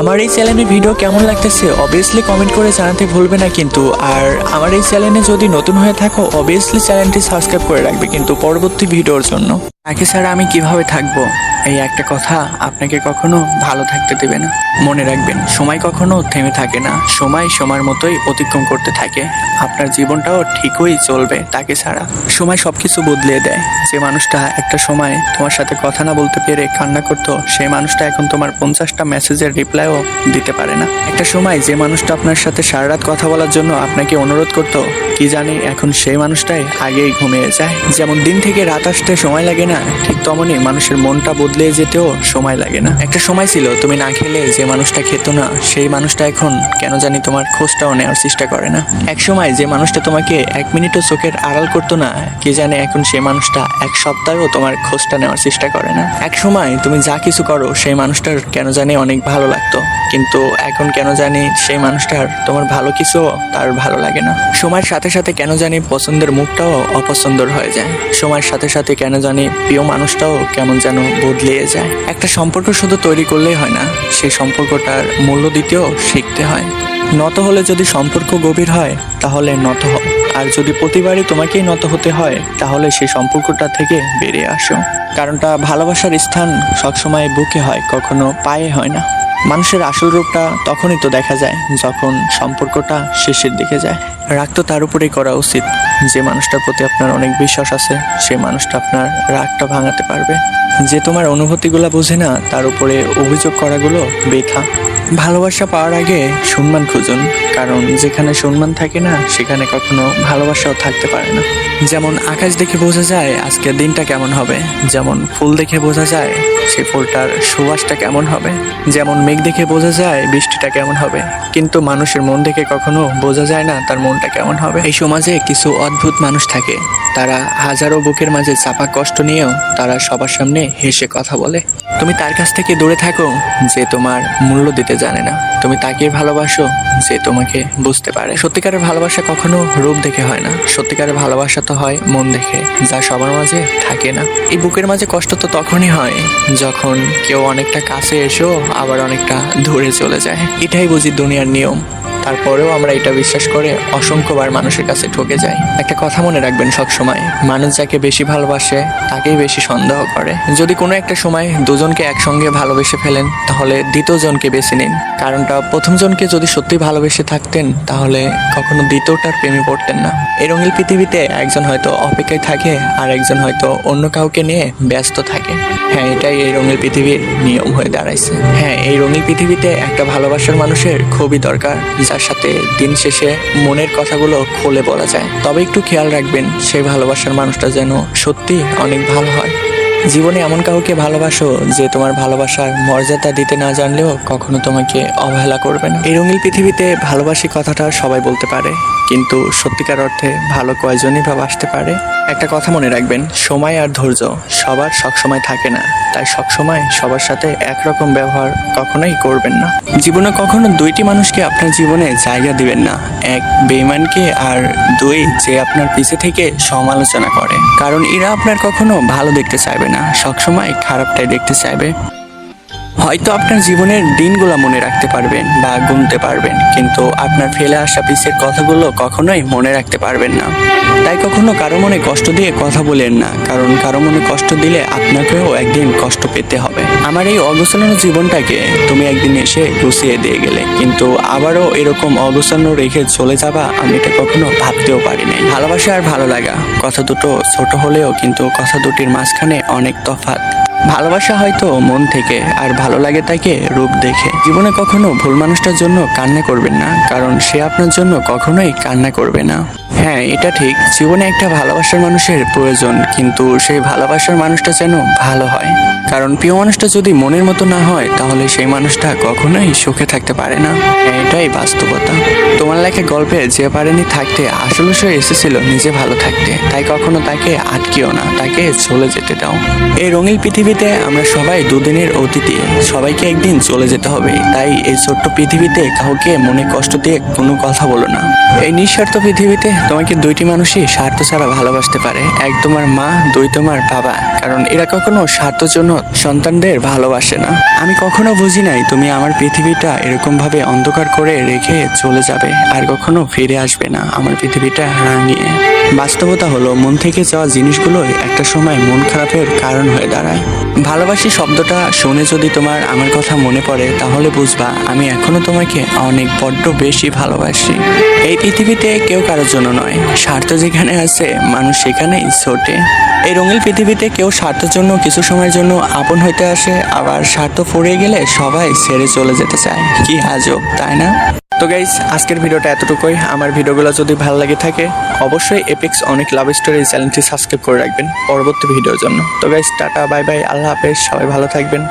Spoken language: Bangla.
আমার এই চ্যানেলের ভিডিও কেমন লাগতেছে অবভিয়াসলি কমেন্ট করে জানাতে ভুলবে না কিন্তু। আর আমার এই চ্যানেলে যদি নতুন হয়ে থাকো অবভিয়াসলি চ্যানেলটি সাবস্ক্রাইব করে রাখবে কিন্তু পরবর্তী ভিডিওর জন্য। তাকে ছাড়া আমি কীভাবে থাকব? এই একটা কথা আপনাকে কখনো ভালো থাকতে দেবে না। মনে রাখবেন, সময় কখনো থেমে থাকে না। সময় সময়ের মতোই অতিক্রম করতে থাকে। আপনার জীবনটাও ঠিকই চলবে তাকে ছাড়া। সময় সবকিছু বদলিয়ে দেয়। যে মানুষটা একটা সময় তোমার সাথে কথা না বলতে পেরে কান্না করতো, সেই মানুষটা এখন তোমার পঞ্চাশটা মেসেজের রিপ্লাইও দিতে পারে না। একটা সময় যে মানুষটা আপনার সাথে সারা রাত কথা বলার জন্য আপনাকে অনুরোধ করতো, কি জানি এখন সেই মানুষটাই আগেই ঘুমিয়ে যায়। যেমন দিন থেকে রাত আসতে সময় লাগে না ঠিক তেমনই। মানুষের মনটা বদলে যেতেও সময় লাগে না। একটা সময় ছিল, তুমি না খেলে যে মানুষটা খেত না, সেই মানুষটা এখন কেন জানি তোমার খোঁজটাও নেওয়ার চেষ্টা করে না। এক সময় যে মানুষটা তোমাকে এক মিনিটও চোখের আড়াল করতো না, কে জানে এখন সেই মানুষটা এক সপ্তাহেও তোমার খোঁজটা নেওয়ার চেষ্টা করে না। এক সময় তুমি যা কিছু করো, সেই মানুষটার কেন জানি অনেক ভালো লাগতো। কিন্তু এখন কেন জানি সেই মানুষটার তোমার ভালো কিছু তার ভালো লাগে না। সময়ের সাথে সাথে কেন জানি পছন্দের মুখটাও অপছন্দর হয়ে যায়। সময়ের সাথে সাথে কেন জানি প্রিয় মানুষটাও কেমন যেন বদলিয়ে যায়। একটা সম্পর্ক শুধু তৈরি করলেই হয় না, সেই সম্পর্কটার মূল্য দিতেও শিখতে হয়। নত হলে যদি সম্পর্ক গভীর হয়, তাহলে নত হও। আর যদি প্রতিবারই তোমাকেই নত হতে হয়, তাহলে সেই সম্পর্কটা থেকে বেরিয়ে আসো। কারণটা ভালোবাসার স্থান সবসময় বুকে হয়, কখনো পায়ে হয় না। মানুষের আসল রূপটা তখনই তো দেখা যায়, যখন সম্পর্কটা শেষের দিকে যায়। রাগ তো তার উপরেই করা উচিত। যে মানুষটার প্রতি আপনার অনেক বিশ্বাস আছে, সে মানুষটা আপনার রাগটা ভাঙাতে পারবে। যে তোমার অনুভূতিগুলো বোঝে না, তার উপরে অভিযোগ করাগুলো বেথা। ভালোবাসা পাওয়ার আগে সম্মান খুঁজুন, কারণ যেখানে সম্মান থাকে না, সেখানে কখনো ভালোবাসাও থাকতে পারে না। যেমন আকাশ দেখে বোঝা যায় আজকের দিনটা কেমন হবে, যেমন ফুল দেখে বোঝা যায় সেই ফুলটার সুবাসটা কেমন হবে, যেমন মেঘ দেখে বোঝা যায় বৃষ্টিটা কেমন হবে। কিন্তু মানুষের মন দেখে কখনো বোঝা যায় না তার মনটা কেমন হবে? এই সমাজে কিছু অদ্ভুত মানুষ থাকে। তারা হাজারো বুকের মাঝে চাপা কষ্ট নিয়েও তারা সবার সামনে হেসে কথা বলে। তুমি তার কাছ থেকে দূরে থাকো যে তোমার মূল্য দিতে জানে না। তুমি তাকে ভালোবাসো যে তোমাকে বুঝতে পারে। সত্যিকারের ভালোবাসা কখনো রূপ দেখে হয় না। সত্যিকারের ভালোবাসা তো হয় মন দেখে, যা সবার মাঝে থাকে না। এই বুকের মাঝে কষ্ট তো তখনই হয় যখন কেউ অনেকটা কাছে এসেও আবার অনেকটা দূরে চলে যায়। এটাই বুঝি দুনিয়ার নিয়ম। তারপরেও আমরা এটা বিশ্বাস করে, অসংখ্যবার মানুষের কাছে ঠকে যাই। একটা কথা মনে রাখবেন সব সময় মানুষ যাকে বেশি ভালোবাসে, তাকেই বেশি সন্দেহ করে। যদি কোনো একটা সময় দুজনকে একসঙ্গে ভালোবেসে ফেলেন, তাহলে দ্বিতীয় জনকে বেছে নিন। কারণটা প্রথম জনকে যদি সত্যি ভালোবেসে থাকতেন, তাহলে কখনো দ্বিতীয়টার প্রেমে পড়তেন না। এই রঙিল পৃথিবীতে একজন হয়তো অপেক্ষায় থাকে, আর একজন হয়তো অন্য কাউকে নিয়ে ব্যস্ত থাকে। হ্যাঁ এটাই এই রঙিল পৃথিবীর নিয়ম হয়ে দাঁড়াইছে। হ্যাঁ এই রঙিল পৃথিবীতে একটা ভালোবাসার মানুষের খুবই দরকার যার সাথে দিন শেষে মনের কথাগুলো খুলে বলা যায়। তবে একটু খেয়াল রাখবেন, সেই ভালোবাসার মানুষটা যেন সত্যি অনেক ভালো হয়। জীবনে এমন কাউকে ভালোবাসো যে তোমার ভালোবাসার মর্যাদা দিতে না জানলেও কখনো তোমাকে অবহেলা করবে না। এই রঙিল পৃথিবীতে ভালোবাসি কথাটা সবাই বলতে পারে, কিন্তু সত্যিকার অর্থে ভালো কয়জনই বা আসতে পারে? একটা কথা মনে রাখবেন, সময় আর ধৈর্য সবার সবসময় থাকে না, তাই সবসময় সবার সাথে একরকম ব্যবহার কখনোই করবেন না। জীবনে কখনো দুইটি মানুষকে আপনার জীবনে জায়গা দিবেন না, এক বেইমানকে আর দুই যে আপনার পিছে থেকে সমালোচনা করে, কারণ এরা আপনার কখনো ভালো দেখতে চাইবে না। সবসময় খারাপটাই দেখতে চাইবে। হয়তো আপনার জীবনের দিনগুলো মনে রাখতে পারবেন বা গুনতে পারবেন, কিন্তু আপনার ফেলে আসা পিসের কথাগুলো কখনোই মনে রাখতে পারবেন না। তাই কখনো কারও মনে কষ্ট দিয়ে কথা বলেন না, কারণ কারও মনে কষ্ট দিলে আপনাকেও একদিন কষ্ট পেতে হবে। আমার এই অগোছানো জীবনটাকে তুমি একদিন এসে গুছিয়ে দিয়ে গেলে, কিন্তু আবারও এরকম অগোছানো রেখে চলে যাবা আমি এটা কখনো ভাবতেও পারি নাই ভালোবাসা আর ভালো লাগা, কথা দুটো ছোট হলেও কিন্তু কথা দুটির মাঝখানে অনেক তফাৎ। ভালোবাসা হয়তো মন থেকে আর ভালো লাগে তাকে রূপ দেখে। জীবনে কখনো ভুল মানুষটার জন্য কান্না করবেন না, কারণ সে আপনার জন্য কখনোই কান্না করবে না। হ্যাঁ এটা ঠিক, জীবনে একটা ভালোবাসার মানুষের প্রয়োজন, কিন্তু সেই ভালোবাসার মানুষটা যেন ভালো হয়। কারণ প্রিয় মানুষটা যদি মনের মতো না হয়, তাহলে সেই মানুষটা কখনোই সুখে থাকতে পারে না। এটাই বাস্তবতা। তোমার লেখা গল্পে যে পারেনি থাকতে, আসলে সে এসেছিল নিজে ভালো থাকতে। তাই কখনো তাকে আটকিও না, তাকে চলে যেতে দাও। এই রঙিল পৃথিবীতে আমরা সবাই দুদিনের অতিথি সবাইকে একদিন চলে যেতে হবে। তাই এই ছোট্ট পৃথিবীতে কাউকে মনে কষ্ট দিয়ে কোনো কথা বলো না। এই নিঃস্বার্থ পৃথিবীতে তোমাকে দুইটি মানুষই স্বার্থ ছাড়া ভালোবাসতে পারে। এক তোমার মা, দুই তোমার বাবা। কারণ এরা কখনো স্বার্থের জন্য সন্তানদের ভালোবাসে না। আমি কখনো বুঝি নাই তুমি আমার পৃথিবীটা এরকম ভাবে অন্ধকার করে রেখে চলে যাবে আর কখনো ফিরে আসবে না। আমার পৃথিবীটা রাঙিয়ে। বাস্তবতা হলো, মন থেকে যাওয়া জিনিসগুলোই একটা সময় মন খারাপের কারণ হয়ে দাঁড়ায়। ভালোবাসি শব্দটা শুনে যদি তোমার আমার কথা মনে পড়ে, তাহলে বুঝবা আমি এখনও তোমাকে অনেক বড্ড বেশি ভালোবাসি। এই পৃথিবীতে কেউ কারোর জন্য নয়, স্বার্থ যেখানে আছে, মানুষ সেখানেই ছোটে। এই রঙিন পৃথিবীতে কেউ স্বার্থের জন্য, কিছু সময়ের জন্য আপন হইতে আসে, আবার স্বার্থ ফুরিয়ে গেলে সবাই ছেড়ে চলে যেতে চায়। কি আজব, তাই না? তো গাইজ আজকের ভিডিওটা এতটুকুই। আমার ভিডিওগুলো যদি ভালো লাগে থাকে, অবশ্যই এপিক্স অনেক লাভ স্টোরি চ্যানেলটি সাবস্ক্রাইব করে রাখবেন পরবর্তী ভিডিওর জন্য। তো গাইজ টাটা বাই বাই আল্লাহ হাফেজ, সবাই ভালো থাকবেন।